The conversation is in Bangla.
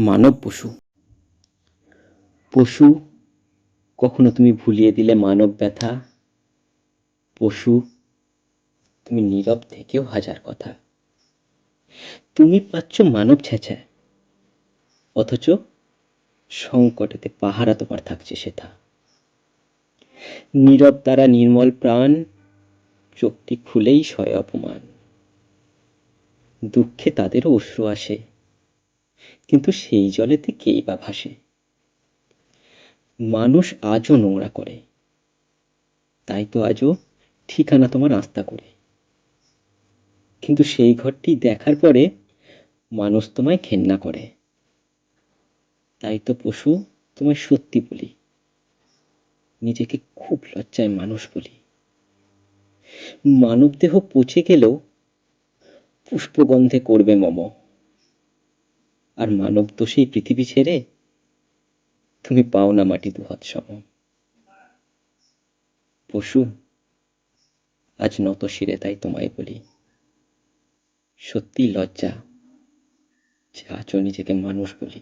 মানব পশু। পশু, কখনো তুমি ভুলিয়ে দিলে মানব ব্যথা। পশু, তুমি নীরব থেকেও হাজার কথা। তুমি পাচ্ছ মানব ছেঁচা। অথচ সংকটেতে পাহারা তোমার থাকছে সেথা। নীরব তারা নির্মল প্রাণ, চোখটি খুলেই সয় অপমান। দুঃখে তাদেরও অশ্রু আসে। কিন্তু সেই জলেতে কেই বা ভাসে? মানুষ আজও নোংরা করে। তাই তো আজও ঠিকানা তোমার আস্থা করে। কিন্তু সেই ঘরটি দেখার পরে মানুষ তোমায় ঘেন্না করে। তাই তো পশু তোমায় সত্যি বলি, নিজেকে খুব লজ্জায় মানুষ বলি। মানব দেহ পচে গেলেও পুষ্পগন্ধে করবে মম। আর মানব দোষেই পৃথিবী ছেড়ে তুমি পাও না মাটি দুহাত সম। পশু, আজ নত শিরে তাই তোমায় বলি। সত্যি লজ্জা, যে আজও নিজেকে মানুষ বলি।